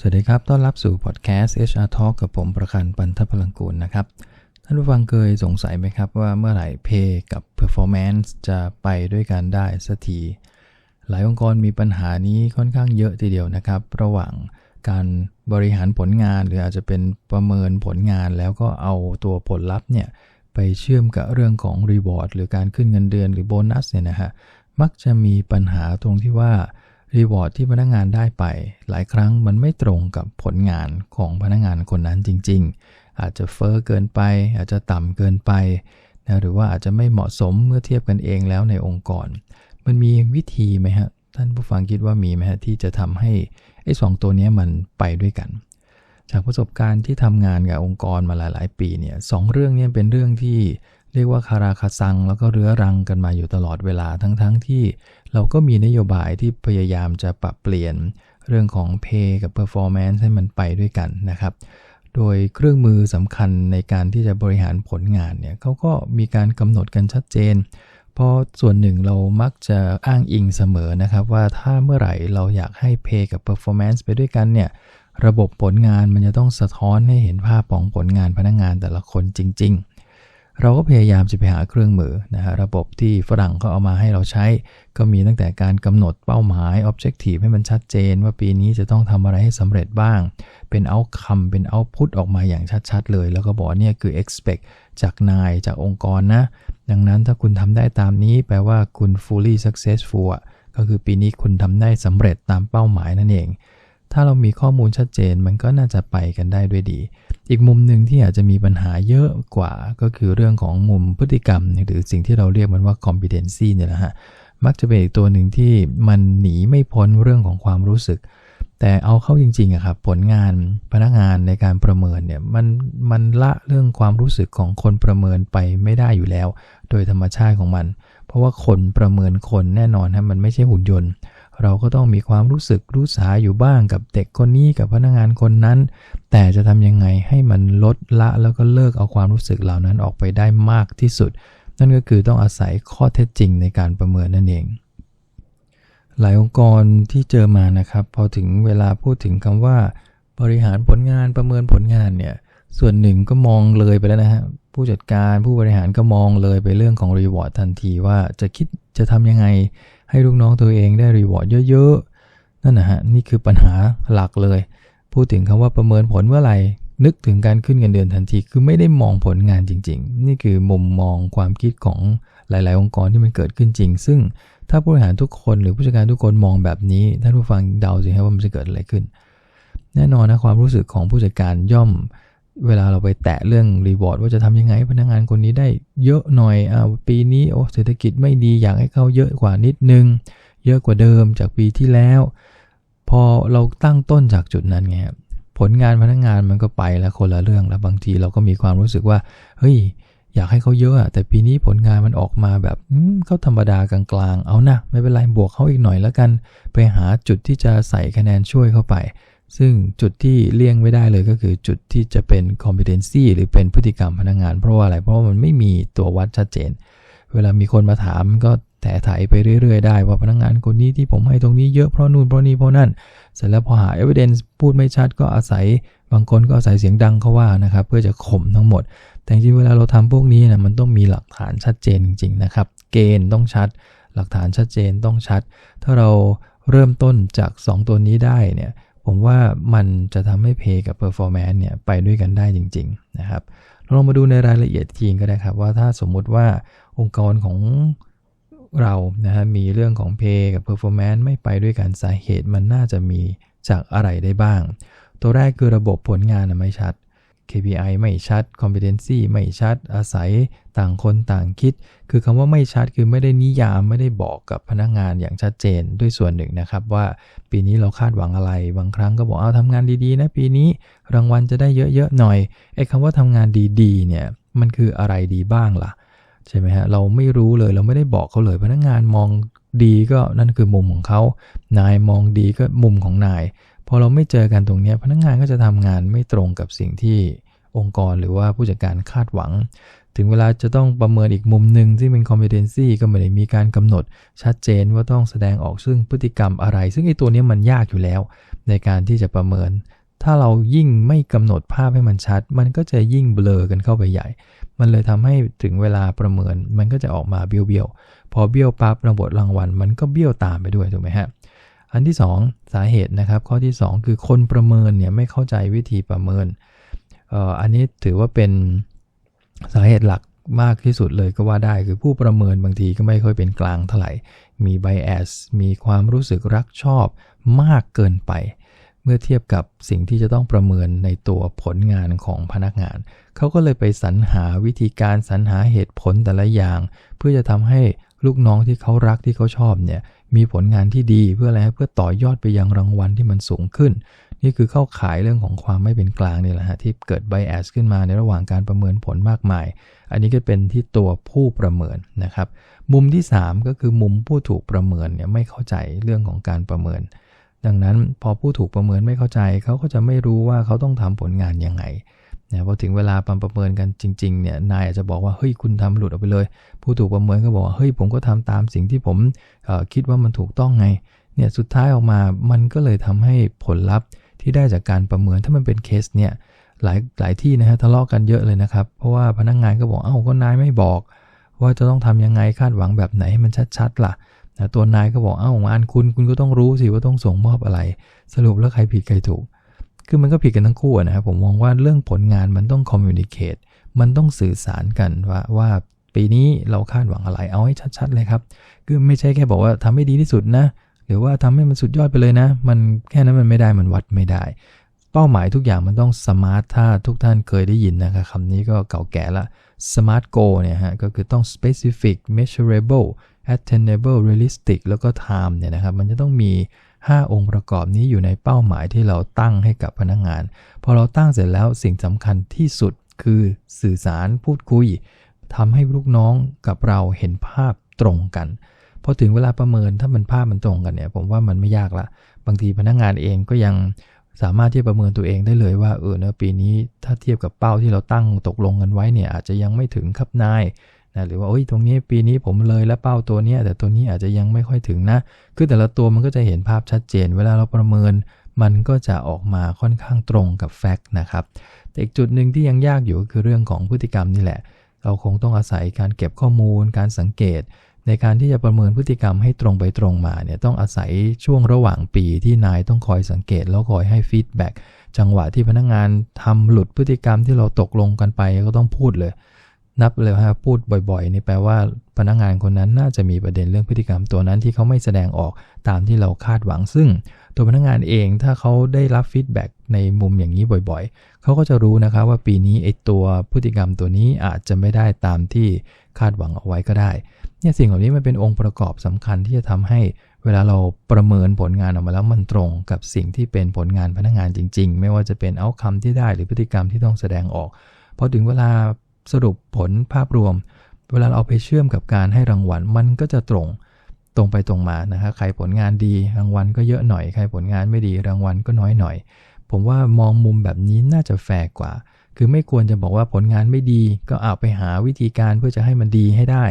สวัสดีครับ ต้อนรับสู่พอดแคสต์ HR Talk กับผมประคันปันทพลังกูลนะครับ ท่านผู้ฟังเคยสงสัยไหมครับว่าเมื่อไหร่ Pay กับ Performance จะไปด้วยกันได้สักที หลายองค์กรมีปัญหานี้ค่อนข้างเยอะทีเดียวนะครับ ระหว่างการบริหารผลงานหรืออาจจะเป็นประเมินผลงานแล้วก็เอาตัวผลลัพธ์เนี่ยไปเชื่อมกับเรื่องของ Reward หรือการขึ้นเงินเดือนหรือโบนัสเนี่ยนะฮะ มักจะมีปัญหาตรงที่ว่า รีวอร์ดที่พนักงานได้ไป หลายครั้งมันไม่ตรงกับผลงานของพนักงานคนนั้นจริง ๆ อาจจะเฟอ้อเกินไป อาจจะต่ำเกินไปนะหรือว่าอาจจะไม่เหมาะสมเมื่อเทียบกันเองแล้วในองค์กร มันมีวิธีไหมฮะ ท่านผู้ฟังคิดว่ามีไหมฮะ ที่จะทำให้ไอ้สองตัวนี้มันไปด้วยกัน จากประสบการณ์ที่ทำงานกับองค์กรมาหลาย ๆ ปีเนี่ยสองเรื่องนี้เป็นเรื่องที่เรียกว่าคาราคาซัง แล้วก็เรื้อรังกันมาอยู่ตลอดเวลาทั้งๆทที่ เราก็มีนโยบายที่พยายามจะปรับเปลี่ยนเรื่องของ Pay กับ Performance ให้มันไปด้วยกันนะครับ โดยเครื่องมือสำคัญในการที่จะบริหารผลงานเนี่ยเขาก็มีการกำหนดกันชัดเจน เพราะส่วนหนึ่งเรามักจะอ้างอิงเสมอนะครับ ว่าถ้าเมื่อไหร่เราอยากให้ Pay กับ Performance ไปด้วยกันเนี่ยระบบผลงานมันจะต้องสะท้อนให้เห็นภาพของผลงานพนักงงานแต่ละคนจริง ๆ เราก็พยายามจะไปหาเครื่องมือนะฮะระบบที่ฝรั่งเขาเอามาให้เราใช้ ก็มีตั้งแต่การกำหนดเป้าหมาย objective ให้มันชัดเจน ว่าปีนี้จะต้องทำอะไรให้สำเร็จบ้าง เป็น outcome เป็น output ออกมาอย่างชัดๆเลย แล้วก็บอกเนี่ยคือ expect จากนายจากองค์กรนะ ดังนั้นถ้าคุณทำได้ตามนี้แปลว่าคุณ fully successful ก็คือปีนี้คุณทำได้สำเร็จตามเป้าหมายนั่นเอง ถ้าเรามีข้อมูลชัดเจนมันก็น่าจะไปกันได้ด้วยดี อีกมุมหนึ่งที่อาจจะมีปัญหาเยอะกว่า ก็คือเรื่องของมุมพฤติกรรม หรือสิ่งที่เราเรียกมันว่า competency เนี่ยแหละฮะมักจะเป็นอีกตัวหนึ่งที่มันหนีไม่พ้นเรื่องของความรู้สึก แต่เอาเข้าจริงๆอะครับผลงานพนักงานในการประเมินเนี่ยมันมันละเรื่องความรู้สึกของคนประเมินไปไม่ได้อยู่แล้ว โดยธรรมชาติของมัน เพราะว่าคนประเมินคนแน่นอนฮะมันไม่ใช่หุ่นยนต์ เราก็ต้องมีความรู้สึกรู้สาอยู่บ้างกับเด็กคนนี้กับพนักงานคนนั้น แต่จะทำยังไงให้มันลดละแล้วก็เลิกเอาความรู้สึกเหล่านั้นออกไปได้มากที่สุด นั่นก็คือต้องอาศัยข้อเท็จจริงในการประเมินนั่นเอง หลายองค์กรที่เจอมานะครับ พอถึงเวลาพูดถึงคำว่า บริหารผลงานประเมินผลงานเนี่ยส่วนหนึ่งก็มองเลยไปแล้วนะฮะผู้จัดการผู้บริหารก็มองเลยไปเรื่องของรีวอร์ดทันทีว่าจะคิดจะทำยังไง ให้ลูกน้องตัวเองได้รีวอร์ดเยอะๆ นั่นนะฮะนี่คือปัญหาหลักเลย พูดถึงคำว่าประเมินผลเมื่อไหร่ นึกถึงการขึ้นเงินเดือนทันที คือไม่ได้มองผลงานจริง ๆ นี่คือมุมมองความคิดของหลาย ๆ องค์กรที่มันเกิดขึ้นจริง ซึ่งถ้าผู้บริหารทุกคนหรือผู้จัดการทุกคนมองแบบนี้ท่านผู้ฟังเดาสิครับว่ามันจะเกิดอะไรขึ้น แน่นอนนะความรู้สึกของผู้จัดการย่อม เวลาเราไปแตะเรื่องรีวอร์ดว่าจะทำยังไงพนักงานคนนี้ได้เยอะหน่อยอ่าปีนี้โอ้เศรษฐกิจไม่ดีอยากให้เขาเยอะกว่านิดนึง เยอะกว่าเดิมจากปีที่แล้ว พอเราตั้งต้นจากจุดนั้นไงผลงานพนักงานมันก็ไปแล้วคนละเรื่องแล้วบางทีเราก็มีความรู้สึกว่าเฮ้ยอยากให้เขาเยอะอะแต่ปีนี้ผลงานมันออกมาแบบเขาธรรมดากลางๆ เอานะไม่เป็นไรบวกเขาอีกหน่อยแล้วกัน ไปหาจุดที่จะใส่คะแนนช่วยเข้าไป ซึ่งจุดที่เลี่ยงไม่ได้เลยก็คือจุดที่จะเป็น competency หรือเป็นพฤติกรรมพนักงงาน เพราะว่าอะไร เพราะว่ามันไม่มีตัววัดชัดเจน เวลามีคนมาถามก็แถถ่ายไปเรื่อยๆ ได้ว่าพนักงงานคนนี้ที่ผมให้ตรงนี้เยอะเพราะนู่นเพราะนี่เพราะนั่น เสร็จแล้วพอหา evidence พูดไม่ชัดก็อาศัยบางคนก็อาศัยเสียงดังเขาว่านะครับ เพื่อจะข่มทั้งหมด แต่จริงเวลาเราทำพวกนี้นะมันต้องมีหลักฐานชัดเจนจริงๆนะครับ เกณฑ์ต้องชัด หลักฐานชัดเจนต้องชัด ถ้าเราเริ่มต้นจาก 2 ตัวนี้ได้เนี่ย ผมว่ามันจะทำให้เพย์กับ performance เนี่ยไปด้วยกันได้จริง ๆ นะครับเราลองมาดูในรายละเอียดจริงก็ได้ครับ ว่าถ้าสมมุติว่าองค์กรของเรานะฮะมีเรื่องของ Pay กับ Performance ไม่ไปด้วยกันสาเหตุมันน่าจะมีจากอะไรได้บ้าง ตัวแรกคือระบบผลงานไม่ชัด KPI ไม่ชัด competency ไม่ชัด อาศัยต่างคนต่างคิด คือคำว่าไม่ชัดคือไม่ได้นิยามไม่ได้บอกกับพนักงานอย่างชัดเจนด้วยส่วนหนึ่งนะครับ ว่าปีนี้เราคาดหวังอะไร บางครั้งก็บอกเอาทำงานดีๆนะปีนี้รางวัลจะได้เยอะๆหน่อยไอ้คำว่าทำงานดีๆเนี่ยมันคืออะไรดีบ้างล่ะใช่ไหมฮะเราไม่รู้เลยเราไม่ได้บอกเขาเลยพนักงานมองดีก็นั่นคือมุมของเขา นายมองดีก็มุมของนาย พอเราไม่เจอกันตรงนี้พนักงานก็จะทำงานไม่ตรงกับสิ่งที่องค์กรหรือว่าผู้จัดการคาดหวัง ถึงเวลาจะต้องประเมินอีกมุมหนึ่งที่เป็น competency ก็ไม่ได้มีการกำหนด ชัดเจนว่าต้องแสดงออกซึ่งพฤติกรรมอะไร ซึ่งไอ้ตัวนี้มันยากอยู่แล้ว ในการที่จะประเมิน ถ้าเรายิ่งไม่กำหนดภาพให้มันชัด มันก็จะยิ่งเบลอกันเข้าไปใหญ่ มันเลยทำให้ถึงเวลาประเมินมันก็จะออกมาเบี้ยวๆพอเบี้ยวปั๊บระบบรางวัลมันก็เบี้ยวตามไปด้วยถูกไหมฮะ อันที่ 2 สาเหตุนะครับข้อที่ 2 คือคนประเมินเนี่ยไม่เข้าใจวิธีประเมินเอ,อ,อันนี้ถือว่าเป็นสาเหตุหลักมากที่สุดเลยก็ว่าได้คือผู้ประเมินบางทีก็ไม่ค่อยเป็นกลางเท่าไหร่ มีไบแอสมีความรู้สึกรักชอบมากเกินไป เมื่อเทียบกับสิ่งที่จะต้องประเมินในตัวผลงานของพนักงาน เขาก็เลยไปสรรหาวิธีการสรรหาเหตุผลแต่ละอย่าง เพื่อจะทำให้ลูกน้องที่เขารักที่เขาชอบเนี่ย มีผลงานที่ดีเพื่ออะไรเพื่อต่อยอดไปยังรางวัลที่มันสูงขึ้น นี่คือเข้าขายเรื่องของความไม่เป็นกลางนี่แหละฮะที่เกิดไบแอสขึ้นมาในระหว่างการประเมินผลมากมาย อันนี้ก็เป็นที่ตัวผู้ประเมินนะครับ มุมที่ 3 ก็คือมุมผู้ถูกประเมินเนี่ยไม่เข้าใจเรื่องของการประเมิน ดังนั้นพอผู้ถูกประเมินไม่เข้าใจเขาก็จะไม่รู้ว่าเขาต้องทำผลงานยังไง นะพอถึงเวลาปประเมินกันจริงๆเนี่ยนายอาจจะบอกว่าเฮ้ยคุณทำหลุดออกไปเลย ผู้ถูกประเมินก็บอกว่าเฮ้ยผมก็ทำตามสิ่งที่ผมคิดว่ามันถูกต้องไงเนี่ยสุดท้ายออกมามันก็เลยทำให้ผลลัพธ์ที่ได้จากการประเมินถ้ามันเป็นเคสเนี่ยหลายหลายที่นะฮะทะเลาะกันเยอะเลยนะครับ เพราะว่าพนักงงานก็บอกเอ้าก็นายไม่บอก ว่าจะต้องทำยังไงคาดหวังแบบไหนให้มันชัดๆล่ะนะตัวนายก็บอกเอ้างานคุณคุณก็ต้องรู้สิว่าต้องส่งมอบอะไร สรุปแล้วใครผิดใครถูก คือมันก็ผิดกันทั้งคู่นะครับผมมองว่าเรื่องผลงานมันต้องคอมมิวนิเคตมันต้องสื่อสารกันว่าว่าปีนี้เราคาดหวังอะไรเอาให้ชัด ๆ เลยครับ คือไม่ใช่แค่บอกว่าทำให้ดีที่สุดนะ หรือว่าทำให้มันสุดยอดไปเลยนะ มันแค่นั้นมันไม่ได้มันวัดไม่ได้ เป้าหมายทุกอย่างมันต้องสมาร์ทถ้าทุกท่านเคยได้ยินนะครับคำนี้ก็เก่าแก่ละ smart goal เนี่ยฮะก็คือต้อง specific measurable attainable realistic แล้วก็ time เนี่ยนะครับมันจะต้องมี 5 องค์ประกอบนี้อยู่ในเป้าหมายที่เราตั้งให้กับพนักงงาน พอเราตั้งเสร็จแล้วสิ่งสำคัญที่สุดคือสื่อสารพูดคุยทำให้ลูกน้องกับเราเห็นภาพตรงกันพอถึงเวลาประเมินถ้ามันภาพมันตรงกันเนี่ยผมว่ามันไม่ยากละ บางทีพนักงงานเองก็ยังสามารถที่จะประเมินตัวเองได้เลยว่าเออเนะปีนี้ถ้าเทียบกับเป้าที่เราตั้งตกลงกันไว้เนี่ยอาจจะยังไม่ถึงครับนาย นะหรือว่าโอ้ยตรงนี้ปีนี้ผมเลยแล้วเป้าตัวนี้แต่ตัวนี้อาจจะยังไม่ค่อยถึงนะ คือแต่ละตัวมันก็จะเห็นภาพชัดเจน เวลาเราประเมิน มันก็จะออกมาค่อนข้างตรงกับแฟกต์นะครับ แต่อีกจุดหนึ่งที่ยังยากอยู่ก็คือเรื่องของพฤติกรรมนี่แหละ เราคงต้องอาศัยการเก็บข้อมูล การสังเกต ในการที่จะประเมินพฤติกรรมให้ตรงไปตรงมาเนี่ยต้องอาศัยช่วงระหว่างปีที่นายต้องคอยสังเกต แล้วคอยให้ฟีดแบ็กจังหวะที่พนักงงานทำหลุดพฤติกรรมที่เราตกลงกันไปก็ต้องพูดเลย นับเลยฮะพูดบ่อยๆนี่แปลว่าพนักงานคนนั้นน่าจะมีประเด็นเรื่องพฤติกรรมตัวนั้นที่เขาไม่แสดงออกตามที่เราคาดหวัง ซึ่งตัวพนักงานเองถ้าเขาได้รับฟีดแบ็กในมุมอย่างนี้บ่อยๆ เขาก็จะรู้นะครับว่าปีนี้ไอตัวพฤติกรรมตัวนี้อาจจะไม่ได้ตามที่คาดหวังเอาไว้ก็ได้เนี่ยสิ่งเหล่านี้มันเป็นองค์ประกอบสำคัญที่จะทำให้เวลาเราประเมินผลงานออกมาแล้วมันตรงกับสิ่งที่เป็นผลงานพนักงานจริง ๆ ไม่ว่าจะเป็นเอาคำที่ได้หรือพฤติกรรมที่ต้องแสดงออกพอถึงเวลา สรุปผลภาพรวม เวลาเราเอาไปเชื่อมกับการให้รางวัลมันก็จะตรงตรงไปตรงมานะครับใครผลงานดีรางวัลก็เยอะหน่อยใครผลงานไม่ดีรางวัลก็น้อยหน่อย ผมว่ามองมุมแบบนี้น่าจะแฟร์กว่า คือไม่ควรจะบอกว่าผลงานไม่ดี ก็เอาไปหาวิธีการเพื่อจะให้มันดีให้ได้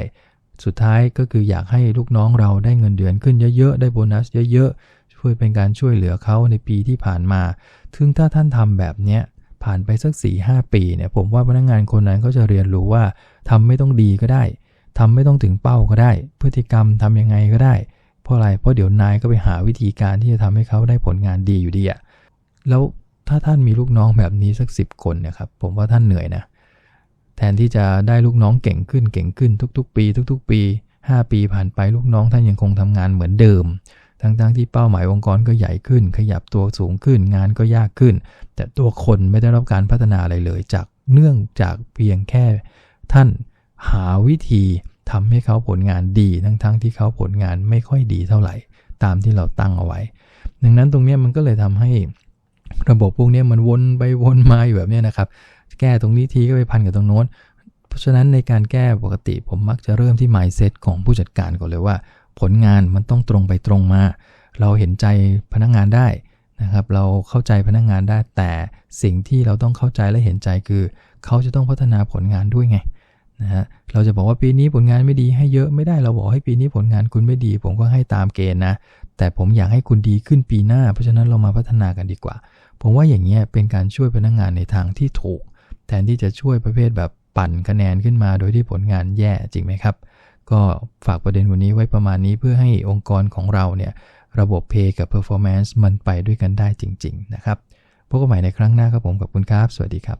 สุดท้ายก็คืออยากให้ลูกน้องเราได้เงินเดือนขึ้นเยอะๆได้โบนัสเยอะๆช่วยเป็นการช่วยเหลือเขาในปีที่ผ่านมาถึงถ้าท่านทำแบบเนี้ย ผ่านไปสัก4ีหปีเนี่ยผมว่าพนักงงานคนนั้นเขาจะเรียนรู้ว่าทำไม่ต้องดีก็ได้ทำไม่ต้องถึงเป้าก็ได้ พฤติกรรมทำยังไงก็ได้ เพราะอะไรเพราะเดี๋ยวนายก็ไปหาวิธีการที่จะทำให้เขาได้ผลงานดีอยู่ดีอะแล้วถ้าท่านมีลูกน้องแบบนี้สักสิบคนเนี่ยครับผมว่าท่านเหนื่อยนะแทนที่จะได้ลูกน้องเก่งขึ้นเก่งขึ้นทุก ๆ ปี ทุก ๆ ปี 5 ปีผ่านไปลูกน้องท่านยังคงทำงานเหมือนเดิม ทั้งๆทที่เป้าหมายองค์กรก็ใหญ่ขึ้น ขยับตัวสูงขึ้น งานก็ยากขึ้น แต่ตัวคนไม่ได้รับการพัฒนาอะไรเลย จากเนื่องจากเพียงแค่ท่านหาวิธีทำให้เขาผลงานดีทั้งๆทที่เขาผลงานไม่ค่อยดีเท่าไหร่ ตามที่เราตั้งเอาไว้ ดังนั้นตรงนี้มันก็เลยทำให้ระบบพวกนี้มันวนไปวนมาอยู่แบบนี้นะครับ แก้ตรงนี้ทีก็ไปพันกับตรงโน้น เพราะฉะนั้นในการแก้ปกติผมมักจะเริ่มที่ mindset ของผู้จัดการก่อนเลยว่า ผลงานมันต้องตรงไปตรงมา เราเห็นใจพนักงงานได้นะครับ เราเข้าใจพนักงงานได้ แต่สิ่งที่เราต้องเข้าใจและเห็นใจคือ เขาจะต้องพัฒนาผลงานด้วยไงนะฮะเราจะบอกว่าปีนี้ผลงานไม่ดีให้เยอะไม่ได้เราบอกให้ปีนี้ผลงานคุณไม่ดี ผมก็ให้ตามเกณฑ์นะ แต่ผมอยากให้คุณดีขึ้นปีหน้า เพราะฉะนั้นเรามาพัฒนากันดีกว่า ผมว่าอย่างเงี้ยเป็นการช่วยพนักงานในทางที่ถูก แทนที่จะช่วยประเภทแบบปั่นคะแนนขึ้นมา โดยที่ผลงานแย่จริงไหมครับ ก็ฝากประเด็นวันนี้ไว้ประมาณนี้เพื่อให้องค์กรของเราเนี่ยระบบ Pay กับ Performance มันไปด้วยกันได้จริง ๆ นะครับ พบกันใหม่ในครั้งหน้าครับผมกับคุณครับ สวัสดีครับ